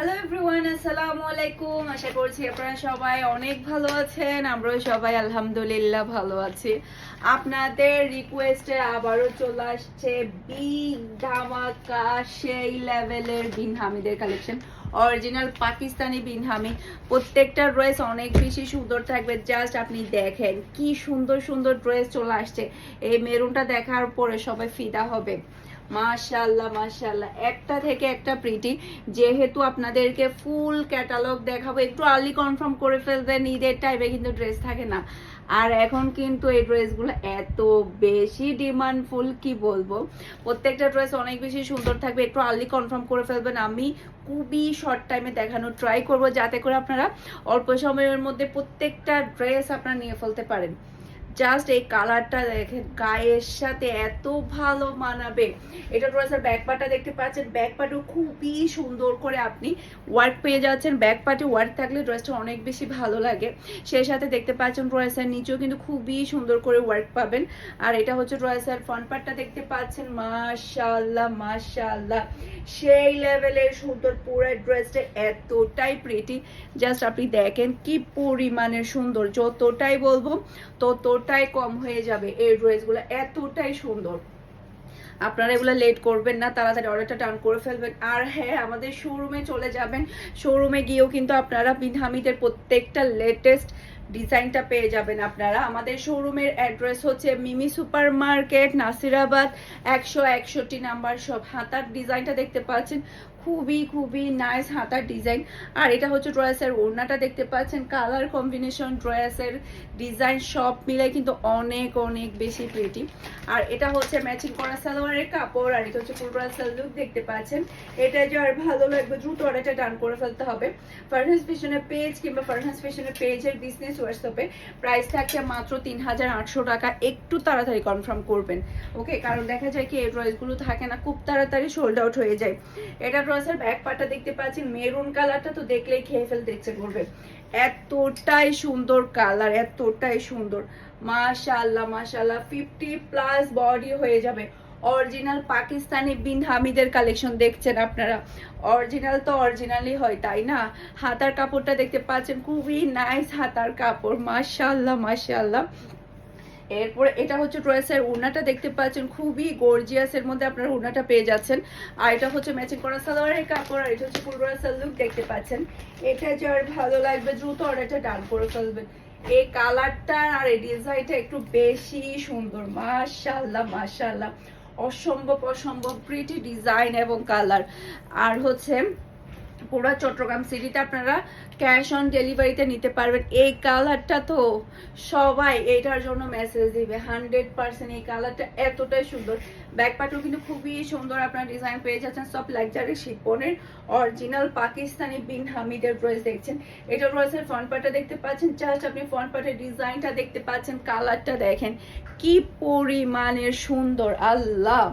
Hello everyone আসসালামু আলাইকুম আশা করছি আপনারা সবাই অনেক ভালো আছেন। আমরাও সবাই আলহামদুলিল্লাহ ভালো আছি। আপনাদের রিকোয়েস্টে আবারও চলে আসছে বিগ ধামাকা সেই লেভেলের বিন হামিদের কালেকশন অরিজিনাল পাকিস্তানি বিন হামি প্রত্যেকটা ড্রেস অনেক বেশি সুন্দর থাকবে। জাস্ট আপনি দেখেন কি সুন্দর সুন্দর ড্রেস চলে আসছে। এই মেরুনটা দেখার পরে সবাই ফিদা হবে। মাশাল্লাহ মাশাল্লাহ একটা থেকে একটা প্রিটি যেহেতু আপনাদেরকে ফুল ক্যাটালগ দেখাবো, একটু আর্লি কনফার্ম করে ফেলবেন ঈদের টাইমে কিন্তু ড্রেস থাকে না। আর এখন কিন্তু এই ড্রেসগুলো এত বেশি ডিমান্ডফুল কি বলব? প্রত্যেকটা ড্রেস অনেক বেশি সুন্দর থাকবে, একটু আর্লি কনফার্ম করে ফেলবেন। আমি খুবই শর্ট টাইমে দেখানোর ট্রাই করব, যাতে করে আপনারা অল্প সময়ের মধ্যে প্রত্যেকটা ড্রেস আপনারা নিয়ে ফেলতে পারেন। জাস্ট এই কালারটা দেখেন, গায়ের সাথে এত ভালো মানাবে। এটা ড্রেসের ব্যাক পার্টটা দেখতে পাচ্ছেন ব্যাক পার্টও খুবই সুন্দর করে আপনি ওয়ার্ক পেয়ে যাচ্ছেন। ব্যাক পার্টে ওয়ার্ক থাকলে ড্রেসটা অনেক বেশি ভালো লাগে। সেই সাথে দেখতে পাচ্ছেন ড্রেসের নিচেও কিন্তু খুবই সুন্দর করে ওয়ার্ক পাবেন। আর এটা হচ্ছে ড্রেসের ফ্রন্ট পার্টটা দেখতে পাচ্ছেন, মাশাআল্লাহ মাশাআল্লাহ। সেই লেভেলের সুন্দর পুরো ড্রেসটা এতটাই প্রিটি জাস্ট আপনি দেখেন কি পরিমাণের সুন্দর, যতটাই বলব ততটাই কম হয়ে যাবে এই ড্রেসগুলো, এতটাই সুন্দর। আপনারা এগুলো লেট করবেন না, তাড়াতাড়ি অর্ডারটা টার্ন করে ফেলবেন। আর হ্যাঁ আমাদের শোরুমে চলে যাবেন। শোরুমে গিয়েও কিন্তু আপনারা বিনহামিদের প্রত্যেকটা লেটেস্ট ডিজাইনটা পেয়ে যাবেন আপনারা। আমাদের শোরুমের অ্যাড্রেস হচ্ছে মিমি সুপার মার্কেট নাসিরাবাদ, একশো একষট্টি নাম্বার সব হাতার ডিজাইনটা দেখতে পাচ্ছেন। খুবই খুবই নাইস হাতার ডিজাইন আর এটা হচ্ছে ড্রেসের ওড়নাটা দেখতে পাচ্ছেন। কালার কম্বিনেশন ড্রেসের ডিজাইন সব মিলে কিন্তু অনেক অনেক বেশি প্রিটি আর এটা হচ্ছে ম্যাচিং করা সালোয়ারের কাপড়, আর এটা হচ্ছে ফুল ড্রেসের লুক দেখতে পাচ্ছেন। এটা যে আর ভালো লাগবে, দ্রুত অর্ডারটা ডান করে ফেলতে হবে। ফারহান্স ফ্যাশনের পেজ কিংবা ফারহান্স ফ্যাশনের পেজের বিজনেস হোয়াটসঅ্যাপে প্রাইস থাকছে মাত্র তিন হাজার আটশো টাকা। একটু তাড়াতাড়ি কনফার্ম করবেন। ওকে কারণ দেখা যায় কি এই ড্রেসগুলো থাকে না, খুব তাড়াতাড়ি সোল্ড আউট হয়ে যায়। এটা ড্রেসের ব্যাক পার্টটা দেখতে পাচ্ছেন মেরুন কালারটা তো দেখলেই খেয়ে ফেলতে ইচ্ছে করবে। এতটাই সুন্দর কালার এতটাই সুন্দর। মাশাআল্লাহ মাশাআল্লাহ ফিফটি প্লাস বডি হয়ে যাবে। অরিজিনাল পাকিস্তানি বিন হামিদের কালেকশন দেখছেন আপনারা। অরিজিনাল তো অরিজিনালই হয়, তাই না? হাতার কাপড়টা দেখতে পাচ্ছেন, খুবই নাইস হাতার কাপড়। মাশাআল্লাহ মাশাআল্লাহ। এরপরে এটা হচ্ছে ড্রেসের উনাটা দেখতে পাচ্ছেন, খুবই গর্জিয়াস এর মধ্যে আপনারা উনাটা পেয়ে যাচ্ছেন। আর এটা হচ্ছে ম্যাচিং করা সালোয়ারের কাপড়, আর এটা হচ্ছে ফুল ড্রেসের লুক দেখতে পাচ্ছেন। এটা যার ভালো লাগবে, দ্রুত অর্ডারটা ডান করে ফেলবেন। এই কালারটা আর এই ডিজাইনটা একটু বেশি সুন্দর, মাশাআল্লাহ মাশাআল্লাহ। অসম্ভব অসম্ভব প্রিটি ডিজাইন এবং কালার। আর হচ্ছে পুরো চট্টগ্রাম সিটিতে আপনারা ক্যাশ অন ডেলিভারিতে নিতে পারবেন। এই কালারটা তো সবাই এটার জন্য মেসেজ দিবে। হান্ড্রেড পার্সেন্ট এই কালারটা এতটাই সুন্দর। ব্যাক পার্টও কিন্তু খুবই সুন্দর আপনারা ডিজাইন পেয়ে যাচ্ছেন, সব লাক্সারি শিপনের অরিজিনাল পাকিস্তানি বিন হামিদের ড্রেস দেখছেন। এটা ড্রেসের ফ্রন্ট পার্টটা দেখতে পাচ্ছেন জাস্ট আপনি ফ্রন্ট পার্টের ডিজাইনটা দেখতে পাচ্ছেন কালারটা দেখেন। কি পরিমাণের সুন্দর, আল্লাহ!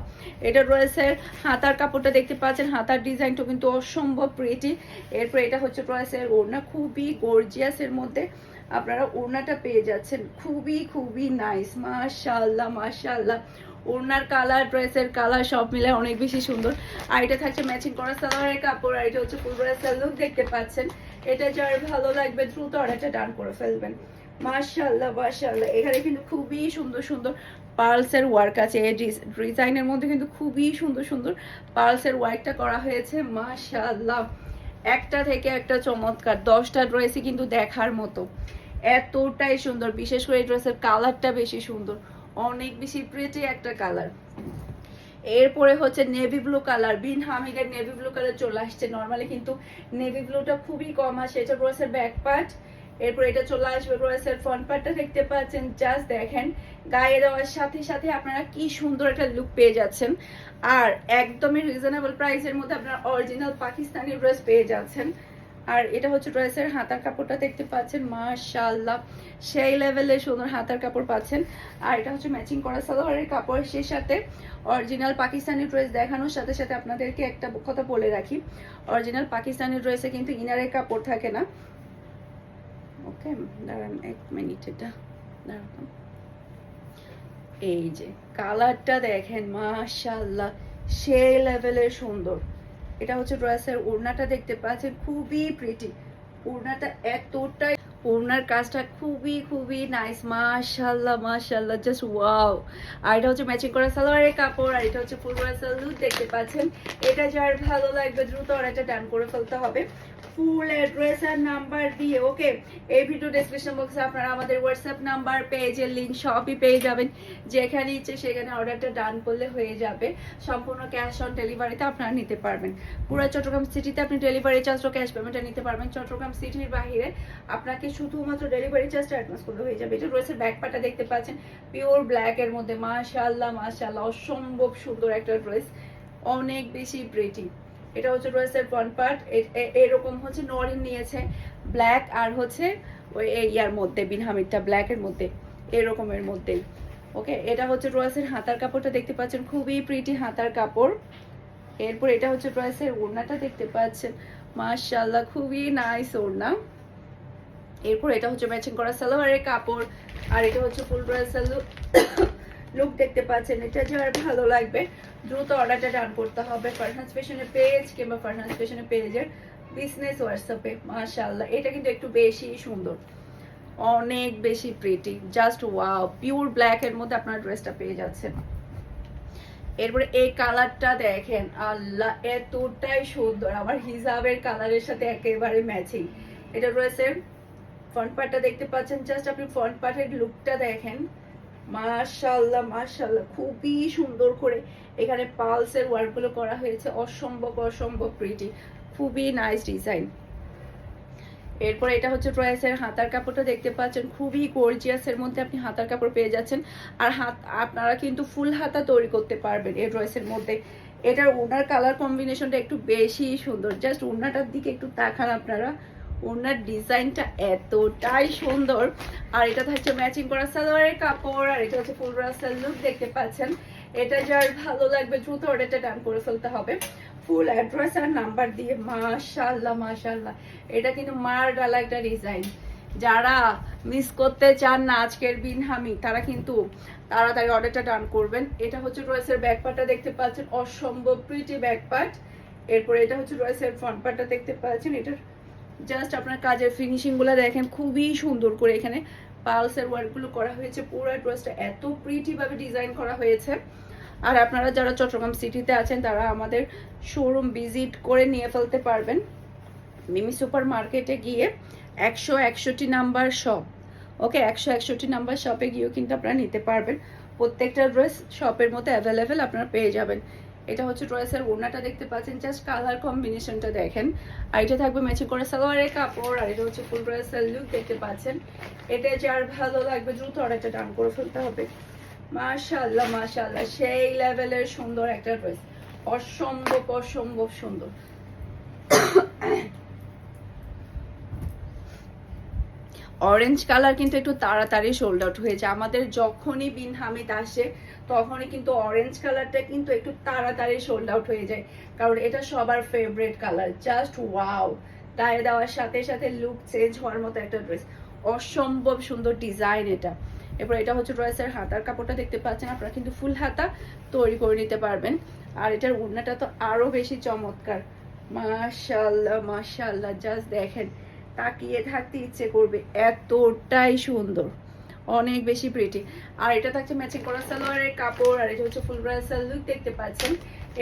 এটা ড্রেসের হাতার কাপড়টা দেখতে পাচ্ছেন, হাতার ডিজাইনটা কিন্তু অসম্ভব প্রিটি এরপর এটা হচ্ছে ড্রেসের ওড়না, খুবই গর্জিয়াস এর মধ্যে আপনারা ওড়নাটা পেয়ে যাচ্ছেন। খুবই খুবই নাইস মাশাআল্লাহ মাশাআল্লাহ। ওড়নার কালার ড্রেসের কালার সব মিলে অনেক বেশি সুন্দর। আর এটা থাকছে ম্যাচিং করা সালোয়ারের কাপড়, আর এটা হচ্ছে ফুল ড্রেসের দেখতে পাচ্ছেন। এটা যার ভালো লাগবে, দ্রুত অর্ডারটা ডান করে ফেলবেন। মাশাআল্লাহ মাশাআল্লাহ। এখানে কিন্তু খুবই সুন্দর সুন্দর পার্লসের ওয়ার্ক আছে। এই ডিজাইনের মধ্যে কিন্তু খুবই সুন্দর সুন্দর পার্লসের ওয়ার্কটা করা হয়েছে। মাশাআল্লাহ। একটা থেকে একটা চমৎকার। দশটা ড্রেসই কিন্তু দেখার মতো। এতটাই সুন্দর। বিশেষ করে ড্রেসের কালারটা বেশি সুন্দর। অনেক বেশি প্রিটি একটা কালার এরপরে হচ্ছে নেভি ব্লু কালার বিন হামিদের নেভি ব্লু কালার চলে আসছে নর্মালি কিন্তু নেভি ব্লুটা খুবই কম আসে। এটা ড্রেসের ব্যাক পার্ট এরপর এটা চলে আসবে ড্রেসের ফ্রন্ট পার্টটা দেখতে পাচ্ছেন। জাস্ট দেখেন, গায়ে দেওয়ার সাথে সাথে আপনারা কি সুন্দর একটা লুক পেয়ে যাচ্ছেন। আর একদমই রিজনেবল প্রাইসের মধ্যে আপনারা অরিজিনাল পাকিস্তানি ড্রেস পেয়ে যাচ্ছেন। আর এটা হচ্ছে ড্রেসের হাতার কাপড়টা দেখতে পাচ্ছেন, মাশাআল্লাহ। সেই লেভেলে সুন্দর হাতার কাপড় পাচ্ছেন। আর এটা হচ্ছে ম্যাচিং করা সালোয়ারের কাপড়, সেই সাথে অরিজিনাল পাকিস্তানি ড্রেস দেখানোর সাথে সাথে আপনাদেরকে একটা কথা বলে রাখি। অরিজিনাল পাকিস্তানি ড্রেসে কিন্তু ইনারের কাপড় থাকে না। ওকে দাঁড়ান এক মিনিট এটা। দাঁড়ান এই যে কালারটা দেখেন, মাশাআল্লাহ। সেই লেভেলের সুন্দর। এটা হচ্ছে ড্রেসের ওড়নাটা দেখতে পাচ্ছেন, খুবই প্রিটি ওড়নাটা এতটাই ওড়নার কাজটা খুবই খুবই নাইস মাশাল্লাহ মাশাল্লাহ জাস্ট ওয়াও আর এটা হচ্ছে ম্যাচিং করা সালোয়ারের কাপড়, আর এটা হচ্ছে ফুল লুক দেখতে পাচ্ছেন। এটা যার ভালো লাগবে দ্রুত অর্ডারটা ডান করে ফেলতে হবে। ফুল অ্যাড্রেস আর নাম্বার দিয়ে, ওকে? এই ভিডিও ডেসক্রিপশন বক্সে আপনারা আমাদের হোয়াটসঅ্যাপ নাম্বার পেজের লিঙ্ক সবই পেয়ে যাবেন। যেখানে ইচ্ছে সেখানে অর্ডারটা ডান করলে হয়ে যাবে। সম্পূর্ণ ক্যাশ অন ডেলিভারিতে আপনারা নিতে পারবেন। পুরো চট্টগ্রাম সিটিতে আপনি ডেলিভারি চার্জ ও ক্যাশ পেমেন্টটা নিতে পারবেন। চট্টগ্রাম সিটির বাইরে আপনাকে শুধুমাত্র ডেলিভারি চার্জটা অ্যাডভান্স করলে হয়ে যাবে। এটা রয়েছে ব্যাক পাটা দেখতে পাচ্ছেন। পিওর ব্ল্যাক এর মধ্যে, মাশাআল্লাহ মাশাআল্লাহ, অসম্ভব সুন্দর একটা ড্রেস অনেক বেশি প্রেটি এটা হচ্ছে ড্রেসের ফ্রন্ট পার্ট এরকম হচ্ছে নরিন নিয়েছে ব্ল্যাক আর হচ্ছে ওই ইয়ার মধ্যে বিনহামিদটা ব্ল্যাক এর মধ্যে, এরকমের মধ্যেই। ওকে এটা হচ্ছে ড্রেসের হাতার কাপড়টা দেখতে পাচ্ছেন, খুবই প্রিটি হাতার কাপড়। এরপর এটা হচ্ছে ড্রেসের ওড়নাটা দেখতে পাচ্ছেন। মাশাআল্লাহ, খুবই নাইস ওড়না। এরপর এটা হচ্ছে ম্যাচিং করা সালোয়ারের কাপড়। আর এটা হচ্ছে ফুল ড্রেসের লুক দেখতে পাচ্ছেন, এটা যার ভালো লাগবে, দ্রুত অর্ডারটা ডান করতে হবে ফারহান্স ফ্যাশনের পেজ কিংবা ফারহান্স ফ্যাশনের পেজের বিজনেস হোয়াটসঅ্যাপে মাশাআল্লাহ, এটা কিন্তু একটু বেশি সুন্দর, অনেক বেশি pretty just wow pure black এর মধ্যে আপনার ড্রেসটা পেয়ে যাচ্ছেন। এরপরে এই কালারটা দেখেন, আল্লাহ, এতটাই সুন্দর, আমার হিজাবের কালারের সাথে একেবারে ম্যাচিং এটা রয়েছে ফ্রন্ট পার্টটা দেখতে পাচ্ছেন জাস্ট আপনি ফ্রন্ট পার্টের লুকটা দেখেন। মাশাল্লাহ মাশাল্লাহ খুবই সুন্দর করে এখানে পালসের ওয়ার্কগুলো করা হয়েছে। অসম্ভব অসম্ভব প্রিটি খুবই নাইস ডিজাইন এরপর এটা হচ্ছে ড্রেসের হাতার কাপড়টা দেখতে পাচ্ছেন। খুবই গর্জিয়াসের মধ্যে আপনি হাতার কাপড় পেয়ে যাচ্ছেন। আর হাত, আপনারা কিন্তু ফুল হাতা তৈরি করতে পারবেন এই ড্রেসের মধ্যে। এটার ওনার কালার কম্বিনেশনটা একটু বেশি সুন্দর। জাস্ট ওনাটার দিকে একটু তাকান আপনারা। ওনার ডিজাইনটা এতটাই সুন্দর। আর এটা থাকছে ম্যাচিং করা সালোয়ারের কাপড়, আর এটা হচ্ছে ফুল রাস্তার লুক দেখতে পাচ্ছেন। এটা যার ভালো লাগবে দ্রুত অর্ডারটা ডান করে ফেলতে হবে। ফুল অ্যাড্রেস আর নাম্বার দিয়ে মাশাল্লাহ মাশাল্লাহ এটা কিন্তু মার ডালা একটা ডিজাইন যারা মিস করতে চান না আজকের বিনহামি, তারা কিন্তু তাড়াতাড়ি অর্ডারটা ডান করবেন। এটা হচ্ছে ড্রেসের ব্যাক পার্টটা দেখতে পাচ্ছেন। অসম্ভব প্রিটি ব্যাক পার্ট এরপরে এটা হচ্ছে ড্রেসের ফ্রন্ট পার্টটা দেখতে পাচ্ছেন। এটার জাস্ট আপনার কাজের ফিনিশিংগুলো দেখেন, খুবই সুন্দর করে এখানে পালসের ওয়ার্কগুলো করা হয়েছে। পুরো ড্রেসটা এত প্রিটি ভাবে ডিজাইন করা হয়েছে। আর আপনারা যারা চট্টগ্রাম সিটিতে আছেন, তারা আমাদের শোরুম ভিজিট করে নিয়ে ফেলতে পারবেন। মিমি সুপার মার্কেটে গিয়ে একশো একষট্টি নাম্বার শপ ওকে একশো একষট্টি নাম্বার শপে গিয়েও কিন্তু আপনারা নিতে পারবেন। প্রত্যেকটা ড্রেস শপের মধ্যে অ্যাভেলেবেল আপনারা পেয়ে যাবেন। এটা হচ্ছে ড্রেসের ওড়নাটা দেখতে পাচ্ছেন জাস্ট কালার কম্বিনেশনটা দেখেন। আর এটা থাকবে ম্যাচিং করে সালোয়ারের কাপড়, আর এটা হচ্ছে ফুল ড্রেসের লুক দেখতে পাচ্ছেন। এটা যার ভালো লাগবে দ্রুত অর্ডারটা ডান করে ফেলতে হবে। মাশাল্লাহ মাশাল্লাহ সেই লেভেলের সুন্দর একটা ড্রেস অসম্ভব অসম্ভব সুন্দর। অরেঞ্জ কালার কিন্তু একটু তাড়াতাড়ি সোল্ড আউট হয়ে যায়। আমাদের যখনই বিন হামিদ আসে, তখনই কিন্তু অরেঞ্জ কালারটা কিন্তু একটু তাড়াতাড়ি সোল্ড আউট হয়ে যায়। কারণ এটা সবার ফেভারিট কালার জাস্ট ওয়াও গায়ে দেওয়ার সাথে সাথে লুক চেঞ্জ হওয়ার মতো একটা ড্রেস অসম্ভব সুন্দর ডিজাইন এটা। এরপর এটা হচ্ছে ড্রেসের হাতার কাপড়টা দেখতে পাচ্ছেন। আপনারা কিন্তু ফুল হাতা তৈরি করে নিতে পারবেন। আর এটার উড়নাটা তো আরও বেশি চমৎকার। মাশাল্লাহ মাশাল্লাহ জাস্ট দেখেন। তাকিয়ে থাকতে ইচ্ছে করবে। এতটাই সুন্দর। অনেক বেশি প্রিটি আর এটা থাকছে ম্যাচিং করা সালোয়ারের কাপড়, আর এটা হচ্ছে ফুল ব্রাসাল লুক দেখতে পাচ্ছেন।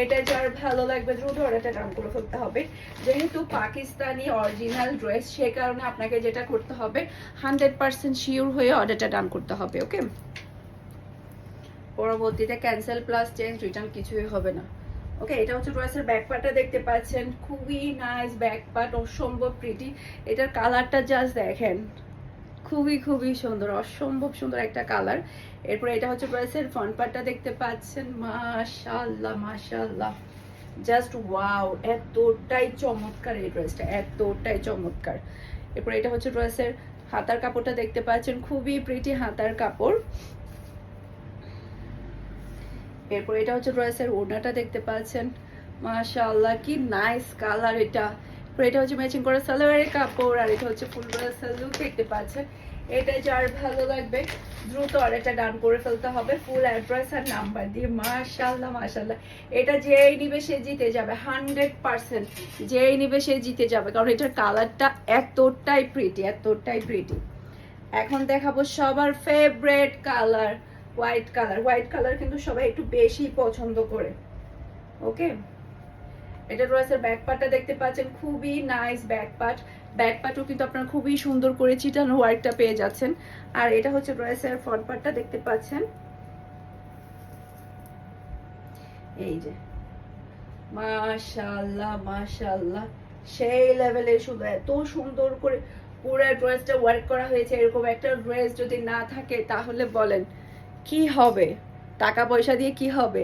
এটা যার ভালো লাগবে দ্রুত অর্ডারটা ডান করে ফেলতে হবে। যেহেতু পাকিস্তানি অরিজিনাল ড্রেস সে কারণে আপনাকে যেটা করতে হবে হান্ড্রেড পার্সেন্ট শিওর হয়ে অর্ডারটা ডান করতে হবে ওকে পরবর্তীতে ক্যান্সেল প্লাস চেঞ্জ রিটার্ন কিছুই হবে না। ওকে এটা হচ্ছে ড্রেসের ব্যাক পার্টটা দেখতে পাচ্ছেন। খুবই নাইস ব্যাক পার্ট অসম্ভব প্রিটি এটার কালারটা জাস্ট দেখেন। খুবই খুবই সুন্দর, অসম্ভব সুন্দর একটা কালার এরপর এটা হচ্ছে ড্রেসের ফ্রন্ট পার্টটা দেখতে পাচ্ছেন। মাশাআল্লাহ মাশাআল্লাহ। জাস্ট ওয়াও এতটাই চমৎকার এই ড্রেসটা এতটাই চমৎকার। এরপর এটা হচ্ছে ড্রেসের হাতার কাপড়টা দেখতে পাচ্ছেন। খুবই প্রিটি হাতার কাপড়। এরপর এটা হচ্ছে ড্রেসের ওড়নাটা দেখতে পাচ্ছেন। মাশাআল্লাহ, কি নাইস কালার এটা। এটা হচ্ছে ম্যাচিং করা সালোয়ারের কাপড়, আর এটা হচ্ছে ফুল ড্রেসের লুক দেখতে পাচ্ছেন। এটা যার ভালো লাগবে, দ্রুত অর্ডারটা ডান করে ফেলতে হবে। ফুল অ্যাড্রেস আর নাম্বার দিয়ে। মাশাল্লাহ মাশাল্লাহ এটা যেই নিবে সে জিতে যাবে হান্ড্রেড পার্সেন্ট যেই নিবে সে জিতে যাবে, কারণ এটার কালারটা এতটাই প্রিটি এতটাই প্রিটি এখন দেখাবো সবার favourite colour white colour white colour কিন্তু সবাই একটু বেশি পছন্দ করে। ওকে এটা রয়েছে ব্যাক পার্টটা দেখতে পাচ্ছেন। খুবই নাইস ব্যাক পার্ট ব্যাক পার্টও কিন্তু আপনারা খুবই সুন্দর করে চিটানো হোয়াইটটা পেয়ে যাচ্ছেন। আর এটা হচ্ছে ড্রেসের ফ্রন্ট পার্টটা দেখতে পাচ্ছেন। এই যে। মাশাআল্লাহ মাশাআল্লাহ। সেই লেভেলে শুধু এত সুন্দর করে পুরো ড্রেসটা ওয়ার্ক করা হয়েছে। এরকম একটা ড্রেস যদি না থাকে, তাহলে বলেন। কি হবে? টাকা পয়সা দিয়ে কি হবে?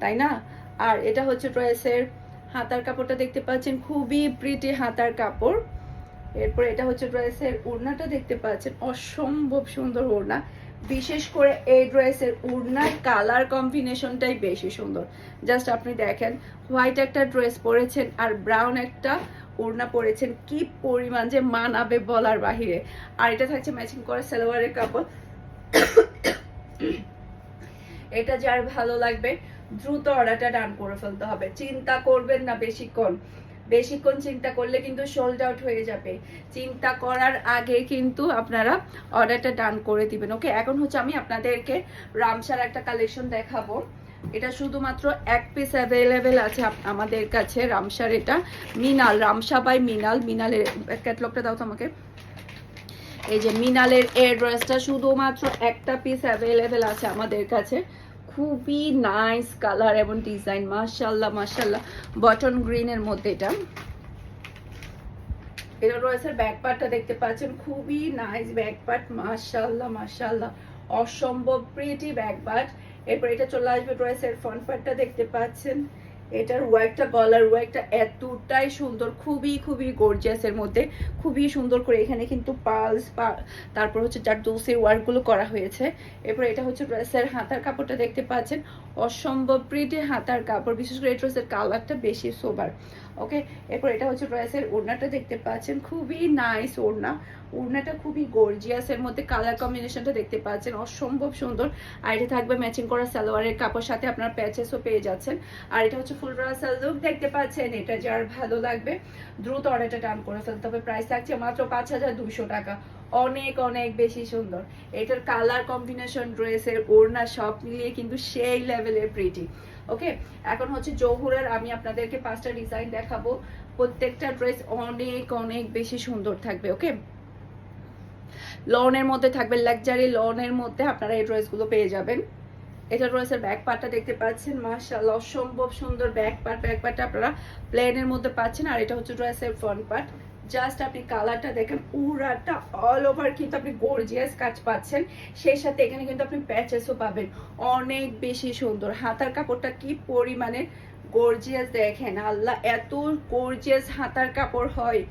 তাই না? আর এটা হচ্ছে ড্রেসের হাতার কাপড়টা দেখতে পাচ্ছেন, খুবই প্রিটি হাতার কাপড়। এরপর এটা হচ্ছে ড্রেসের ওড়নাটা দেখতে পাচ্ছেন, অসম্ভব সুন্দর ওড়না বিশেষ করে এই ড্রেসের ওড়নার কালার কম্বিনেশনটাই বেশি সুন্দর। জাস্ট আপনি দেখেন, হোয়াইট একটা ড্রেস পরেছেন আর ব্রাউন একটা ওড়না পরেছেন। কি পরিমাণ যে মানাবে বলার বাহিরে। আর এটা থাকছে ম্যাচিং করে সালোয়ারের কাপড়। এটা যার ভালো লাগবে, দ্রুত অর্ডারটা ডান করে ফেলতে হবে। চিন্তা করবেন না বেশিক্ষণ। বেশিক্ষণ চিন্তা করলে কিন্তু সোল্ড আউট হয়ে যাবে। চিন্তা করার আগে কিন্তু আপনারা অর্ডারটা ডান করে দিবেন। ওকে, এখন হচ্ছে আমি আপনাদেরকে রামসার একটা কালেকশন দেখাবো। এটা শুধুমাত্র এক পিস অ্যাভেলেবেল আছে আমাদের কাছে রামসার এটা। মিনাল, রামসা বাই মিনাল। মিনালের ক্যাটলগটা দাও তো আমাকে। এই যে মিনালের এর ড্রেসটা শুধুমাত্র একটা পিস অ্যাভেলেবেল আছে আমাদের কাছে। খুবই নাইস কালার এবং ডিজাইন মাশাল্লাহ মাশাল্লাহ বটন গ্রিনের মধ্যে এটা। এটা রয়েছে ব্যাক পার্টটা দেখতে পাচ্ছেন। খুবই নাইস ব্যাক পার্ট মাশাল্লাহ মাশাল্লাহ অসম্ভব প্রিটি ব্যাক পার্ট এরপর এটা চলে আসবে রয়েছে ফ্রন্ট পার্টটা দেখতে পাচ্ছেন। এটার ওয়ার্কটা গলার ওয়ার্কটা এতটাই সুন্দর, খুবই খুবই গর্জিয়াসের মধ্যে। খুবই সুন্দর করে এখানে কিন্তু পালস তারপর হচ্ছে যার দোষের ওয়ার্কগুলো করা হয়েছে। এরপর এটা হচ্ছে ড্রেসের হাতার কাপড়টা দেখতে পাচ্ছেন। অসম্ভব প্রিটি হাতার কাপড়, বিশেষ করে ড্রেসের কালারটা বেশি সোবার ওকে এরপর এটা হচ্ছে ড্রেসের ওড়নাটা দেখতে পাচ্ছেন, খুবই নাইস ওড়না। ওড়নাটা খুবই গর্জিয়াসের মধ্যে কালার কম্বিনেশনটা দেখতে পাচ্ছেন, অসম্ভব সুন্দর। আর এটা থাকবে ম্যাচিং করা সালোয়ারের কাপড় সাথে আপনার প্যাচেসও পেয়ে যাচ্ছেন। আর এটা হচ্ছে ফুল ব্রাসাল লুক দেখতে পাচ্ছেন, এটা যার ভালো লাগবে, দ্রুত অর্ডারটা টান করে ফেলতে হবে। প্রাইস থাকছে মাত্র পাঁচ হাজার দুশো টাকা। অনেক অনেক বেশি সুন্দর। এটার কালার কম্বিনেশন ড্রেসের ওড়না সব মিলিয়ে কিন্তু সেই লেভেলের প্রিটি ওকে এখন হচ্ছে জহুরার, আমি আপনাদেরকে পাঁচটা ডিজাইন দেখাবো। প্রত্যেকটা ড্রেস অনেক অনেক বেশি সুন্দর থাকবে ওকে লনের মধ্যে থাকবে লাক্সারি লনের মধ্যে আপনারা এই ড্রেসগুলো পেয়ে যাবেন। এটা ড্রেসের ব্যাক পার্টটা দেখতে পাচ্ছেন, মাশাআল্লাহ, অসম্ভব সুন্দর ব্যাক পার্ট ব্যাক পার্টটা আপনারা প্লেনের মধ্যে পাচ্ছেন। আর এটা হচ্ছে ড্রেসের ফ্রন্ট পার্ট জাস্ট আপনি কালারটা দেখেন, পুরাটা অল ওভার কিন্তু আপনি গর্জিয়াস কাজ পাচ্ছেন। সেই সাথে এখানে কিন্তু আপনি প্যাচেসও পাবেন। অনেক বেশি সুন্দর। হাতার কাপড়টা কি পরিমাণে গর্জিয়াস দেখেন? আল্লাহ, এত গর্জিয়াস হাতার কাপড় হয়।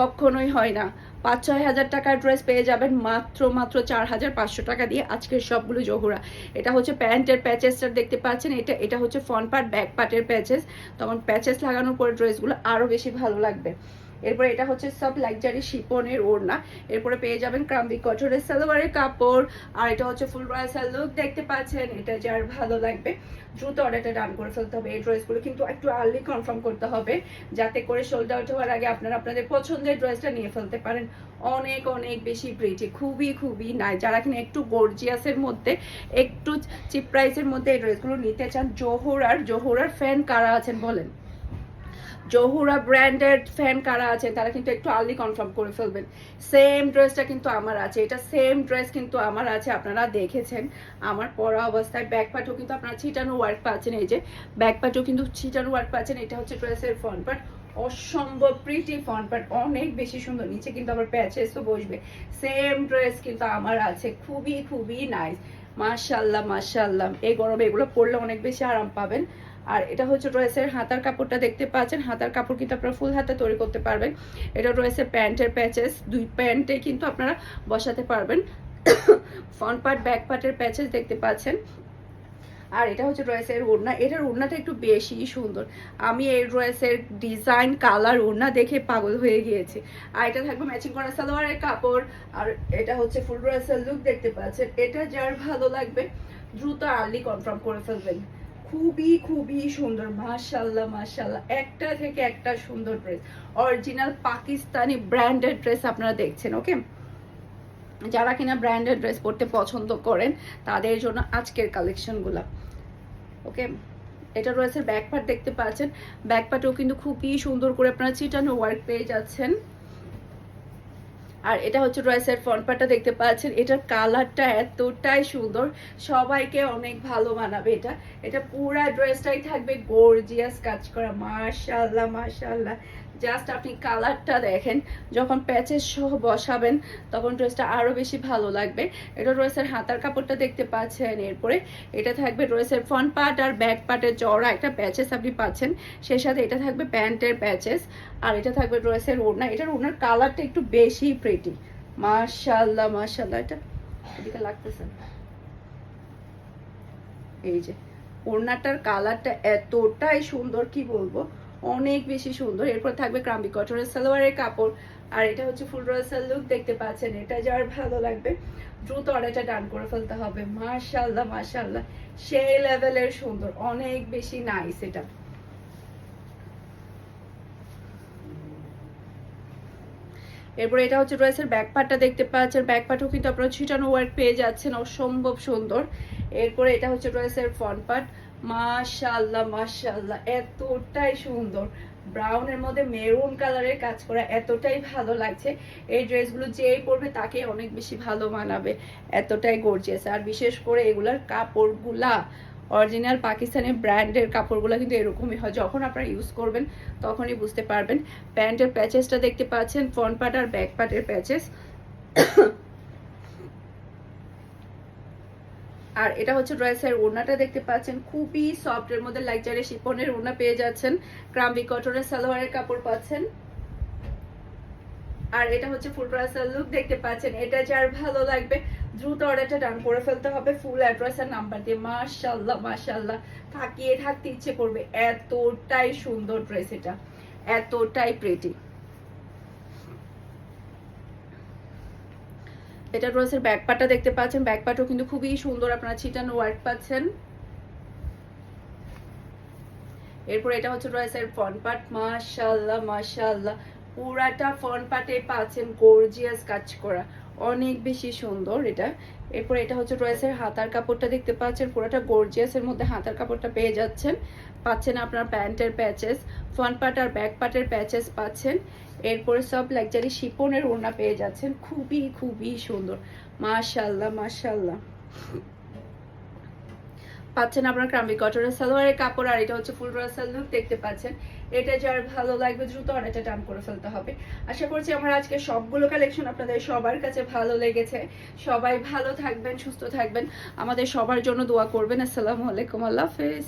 কখনোই হয় না। পাঁচ ছয় হাজার টাকার ড্রেস পেয়ে যাবেন মাত্র মাত্র চার হাজার পাঁচশো টাকা দিয়ে আজকের সবগুলো জহুরা। এটা হচ্ছে প্যান্টের প্যাচেসটা দেখতে পাচ্ছেন। এটা এটা হচ্ছে ফ্রন্ট পার্ট ব্যাক পার্টের প্যাচেস তখন প্যাচেস লাগানোর পরে ড্রেসগুলো আরও বেশি ভালো লাগবে। এরপরে এটা হচ্ছে সব লাক্সারি শিপনের ওড়না। এরপরে পেয়ে যাবেন ক্রাম্বি কটনের সালোয়ারের কাপড়। আর এটা হচ্ছে ফুল ব্রাইসাল লুক দেখতে পাচ্ছেন। এটা যার ভালো লাগবে। দ্রুত অর্ডারটা ডান করে ফেলতে হবে এই ড্রেসগুলো কিন্তু একটু আর্লি কনফার্ম করতে হবে। যাতে করে সোল্ড আউট হওয়ার আগে আপনারা আপনাদের পছন্দের ড্রেসটা নিয়ে ফেলতে পারেন। অনেক অনেক বেশি প্রিটি খুবই খুবই নাই যারা কিনা একটু গর্জিয়াসের মধ্যে, একটু চিপ প্রাইসের মধ্যে এই ড্রেসগুলো নিতে চান, জোহরার জোহরার ফ্যান কারা আছেন বলেন? জহুরা ব্র্যান্ডেড ফ্যান কারা আছে তারা কিন্তু একটু আর্লি কনফার্ম করে ফেলবেন। সেম ড্রেসটা কিন্তু আমার আছে, এটা সেম ড্রেস কিন্তু আমার আছে, আপনারা দেখেছেন। আমার পরা অবস্থায় ব্যাক পার্টও কিন্তু আপনারা ছিটানো ওয়ার্ক পাচ্ছেন, এই যে ব্যাক পার্টও কিন্তু ছিটানো ওয়ার্ক পাচ্ছেন, এটা হচ্ছে ড্রেসের ফ্রন্ট পার্ট অসম্ভব প্রিটি ফ্রন্ট পার্ট অনেক বেশি সুন্দর, নিচে কিন্তু আবার প্যাচেসও বসবে। সেম ড্রেস কিন্তু আমার আছে, খুবই খুবই নাইস মাশাল্লাহ মাশাল্লাহ এই গরমে এগুলো পরলে অনেক বেশি আরাম পাবেন। আর এটা হচ্ছে ড্রেসের হাতার কাপড়টা দেখতে পাচ্ছেন। হাতার কাপড় কিন্তু আপনারা ফুল হাতে তৈরি করতে পারবেন। এটা রয়েছে প্যান্টের প্যাচেস দুই প্যান্টে কিন্তু আপনারা বসাতে পারবেন। ফ্রন্ট পার্ট ব্যাক পার্টের প্যাচেস দেখতে পাচ্ছেন। আর এটা হচ্ছে ড্রেসের ওড়না। এটার ওড়নাটা একটু বেশি সুন্দর। আমি এই ড্রেসের ডিজাইন কালার ওড়না দেখে পাগল হয়ে গিয়েছি। আর এটা থাকবে ম্যাচিং করা সালোয়ারের কাপড়। আর এটা হচ্ছে ফুল ড্রেসের লুক দেখতে পাচ্ছেন। এটা যার ভালো লাগবে, দ্রুত আর্লি কনফার্ম করে ফেলবেন। খুবই খুবই সুন্দর মাশাল্লাহ মাশাল্লাহ একটা থেকে একটা সুন্দর dress original Pakistani branded dress আপনারা দেখছেন ওকে যারা কিনা ব্র্যান্ডেড ড্রেস পরতে পছন্দ করেন, তাদের জন্য আজকের কালেকশনগুলো ওকে এটা রয়েছে ব্যাক পার্ট দেখতে পাচ্ছেন? ব্যাক কিন্তু খুবই সুন্দর করে আপনারা চিটানো ওয়ার্ক পেয়ে যাচ্ছেন। আর এটা হচ্ছে ড্রেসের ফ্রন্ট পার্টটা দেখতে পাচ্ছেন। এটার কালারটা এতটাই সুন্দর। সবাইকে অনেক ভালো মানাবে এটা। এটা পুরা ড্রেসটাই থাকবে। গর্জিয়াস কাজ করা। মার্শাল্লাহ মাশাল্লাহ জাস্ট আপনি কালারটা দেখেন, যখন প্যাচেস সহ বসাবেন, তখন ড্রেসটা আরও বেশি ভালো লাগবে। এটা ড্রেসের হাতার কাপড়টা দেখতে পাচ্ছেন, এরপরে এটা থাকবে ড্রেসের ফ্রন্ট পার্ট আর ব্যাক পার্টের চড়া একটা প্যাচেস আপনি পাচ্ছেন। সেই সাথে এটা থাকবে প্যান্টের প্যাচেস আর এটা থাকবে ড্রেসের ওড়না। এটার ওড়নার কালারটা একটু বেশি প্রেটি মাশাল্লাহ মাশাল্লাহ এটা এদিকে লাগতেছে এই যে, ওড়নাটার কালারটা এতটাই সুন্দর, কি বলব? অনেক বেশি সুন্দর। এরপর থাকবে ক্রাম্বি কটনের সালোয়ারের কাপড়। আর এটা হচ্ছে ফুল রয়েসাল লুক, দেখতে পাচ্ছেন এটা যার ভালো লাগবে। দ্রুত অর্ডারটা ডান করে ফেলতে হবে। মাশাল্লাহ মাশাল্লাহ সেই লেভেলের সুন্দর, অনেক বেশি নাইস এটা। এরপর এটা হচ্ছে ড্রেসের ব্যাক পার্টটা দেখতে পাচ্ছেন। ব্যাক পার্টও কিন্তু আপনারা ছিটানো ওয়ার্ক পেয়ে যাচ্ছেন। অসম্ভব সুন্দর। এরপরে এটা হচ্ছে ড্রেসের ফ্রন্ট পার্ট মাশাল্লাহ মাশাল্লাহ এতটাই সুন্দর। ব্রাউনের মধ্যে মেরুন কালারের কাজ করা এতটাই ভালো লাগছে। এই ড্রেসগুলো যেই পরবে তাকে অনেক বেশি ভালো মানাবে। এতটাই গর্জিয়াস আর বিশেষ করে এগুলার কাপড়গুলা অরিজিনাল পাকিস্তানি ব্র্যান্ডের কাপড়গুলো কিন্তু এরকমই হয়। যখন আপনারা ইউজ করবেন, তখনই বুঝতে পারবেন। প্যান্টের প্যাচেসটা দেখতে পাচ্ছেন ফ্রন্ট পার্ট আর ব্যাক পার্টের প্যাচেস আর এটা হচ্ছে ড্রেসের ওড়নাটা দেখতে পাচ্ছেন, খুবই সফট এর মধ্যে লাইকচারে শিপনের ওড়না পেয়ে যাচ্ছেন ক্রাম্বি কটনের সালোয়ারের কাপড় পাচ্ছেন। আর এটা হচ্ছে ফুল ড্রেসের লুক দেখতে পাচ্ছেন, এটা যার ভালো লাগবে, দ্রুত অর্ডারটা ডান করে ফেলতে হবে ফুল অ্যাড্রেস আর নাম্বার দিয়ে। মাশাল্লাহ মাশাল্লাহ থাকিয়ে থাকতে ইচ্ছে করবে, এতটাই সুন্দর ড্রেস এটা, এতটাই প্রেটি এটা ড্রেসের ব্যাক পার্টটা দেখতে পাচ্ছেন। ব্যাক পার্টও কিন্তু খুবই সুন্দর, আপনারা চিটান ওয়ার্ক পাচ্ছেন। এরপর এটা হচ্ছে ড্রেসের ফ্রন্ট পার্ট মাশাল্লাহ মাশাল্লাহ পুরাটা ফ্রন্ট পার্টে পাচ্ছেন গর্জিয়াস কাজ করা। অনেক বেশি সুন্দর এটা। এরপর এটা হচ্ছে ড্রেসের হাতার কাপড়টা দেখতে পাচ্ছেন, পুরোটা গর্জিয়াসের মধ্যে হাতার কাপড়টা পেয়ে যাচ্ছেন। পাচ্ছেন আপনার প্যান্টের প্যাচেস ফ্রন্ট পার্ট আর ব্যাক পার্টের প্যাচেস পাচ্ছেন। এরপরে সব লাক্সারি শিপনের ওড়না পেয়ে যাচ্ছেন, খুবই খুবই সুন্দর। মাশাল্লাহ মাশাল্লাহ পাচ্ছেন আপনার ক্রাম্বি কটনের সালোয়ারের কাপড় আর এটা হচ্ছে ফুল রাসাল লুক দেখতে পাচ্ছেন। এটা যার ভালো লাগবে দ্রুত অর্ডারটা ডান করে ফেলতে হবে। আশা করছি আমার আজকে সবগুলো কালেকশন আপনাদের সবার কাছে ভালো লেগেছে। সবাই ভালো থাকবেন, সুস্থ থাকবেন। আমাদের সবার জন্য দোয়া করবেন। আসসালামু আলাইকুম, আল্লাহ হাফেজ।